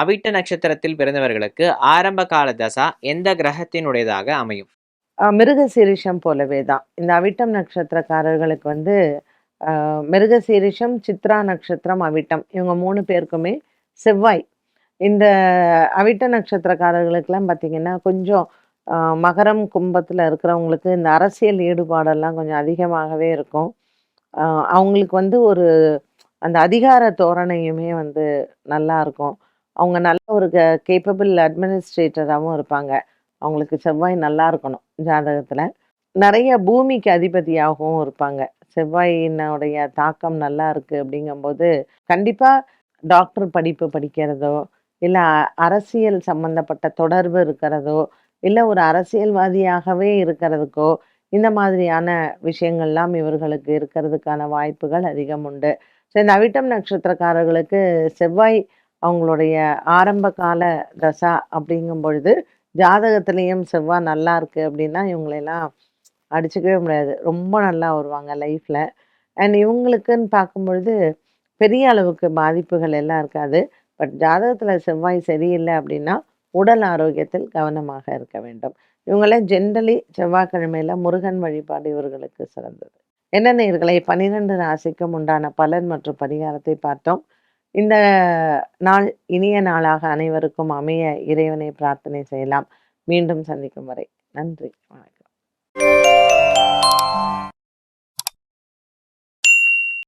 அவிட்ட நட்சத்திரத்தில் பிறந்தவர்களுக்கு ஆரம்ப கால தசா எந்த கிரகத்தினுடையதாக அமையும்? மிருகசீரிஷம் போலவே தான் இந்த அவிட்டம் நட்சத்திரக்காரர்களுக்கு வந்து மிருகசீரிஷம் சித்ரா நட்சத்திரம் அவிட்டம். இவங்க மூணு பேருக்குமே செவ்வாய். இந்த அவிட்ட நட்சத்திரக்காரர்களுக்கெல்லாம் பார்த்தீங்கன்னா கொஞ்சம் மகரம் கும்பத்தில் இருக்கிறவங்களுக்கு இந்த அரசியல் ஈடுபாடெல்லாம் கொஞ்சம் அதிகமாகவே இருக்கும். அவங்களுக்கு வந்து ஒரு அந்த அதிகார தோரணையுமே வந்து நல்லா இருக்கும். அவங்க நல்ல ஒரு கேப்பபிள் அட்மினிஸ்ட்ரேட்டராகவும் இருப்பாங்க. அவங்களுக்கு செவ்வாய் நல்லா இருக்கணும் ஜாதகத்தில். நிறைய பூமிக்கு அதிபதியாகவும் இருப்பாங்க. செவ்வாயினுடைய தாக்கம் நல்லா இருக்குது அப்படிங்கும்போது கண்டிப்பாக டாக்டர் படிப்பு படிக்கிறதோ இல்லை அரசியல் சம்பந்தப்பட்ட தொடர்பு இருக்கிறதோ இல்லை ஒரு அரசியல்வாதியாகவே இருக்கிறதுக்கோ இந்த மாதிரியான விஷயங்கள்லாம் இவர்களுக்கு இருக்கிறதுக்கான வாய்ப்புகள் அதிகம் உண்டு. ஸோ இந்த நட்சத்திரக்காரர்களுக்கு செவ்வாய் அவங்களுடைய ஆரம்ப கால தசா அப்படிங்கும் பொழுது ஜாதகத்துலேயும் செவ்வாய் நல்லா இருக்குது அப்படின்னா இவங்களெல்லாம் அடிச்சுக்கவே முடியாது. ரொம்ப நல்லா வருவாங்க லைஃப்பில் அண்ட் இவங்களுக்குன்னு பார்க்கும்பொழுது பெரிய அளவுக்கு பாதிப்புகள் எல்லாம் இருக்காது. பட் ஜாதகத்தில் செவ்வாய் சரியில்லை அப்படின்னா உடல் ஆரோக்கியத்தில் கவனமாக இருக்க வேண்டும். இவங்களாம் ஜென்ரலி செவ்வாய்க்கிழமையில் முருகன் வழிபாடு இவர்களுக்கு சிறந்தது. என்ன நேர்களை பன்னிரெண்டு ராசிக்கும் உண்டான பலன் மற்றும் பரிகாரத்தை பார்த்தோம். இந்த நாள் இனிய நாளாக அனைவருக்கும் அமைய இறைவனை பிரார்த்தனை செய்யலாம். மீண்டும் சந்திக்கும் வரை நன்றி வணக்கம்.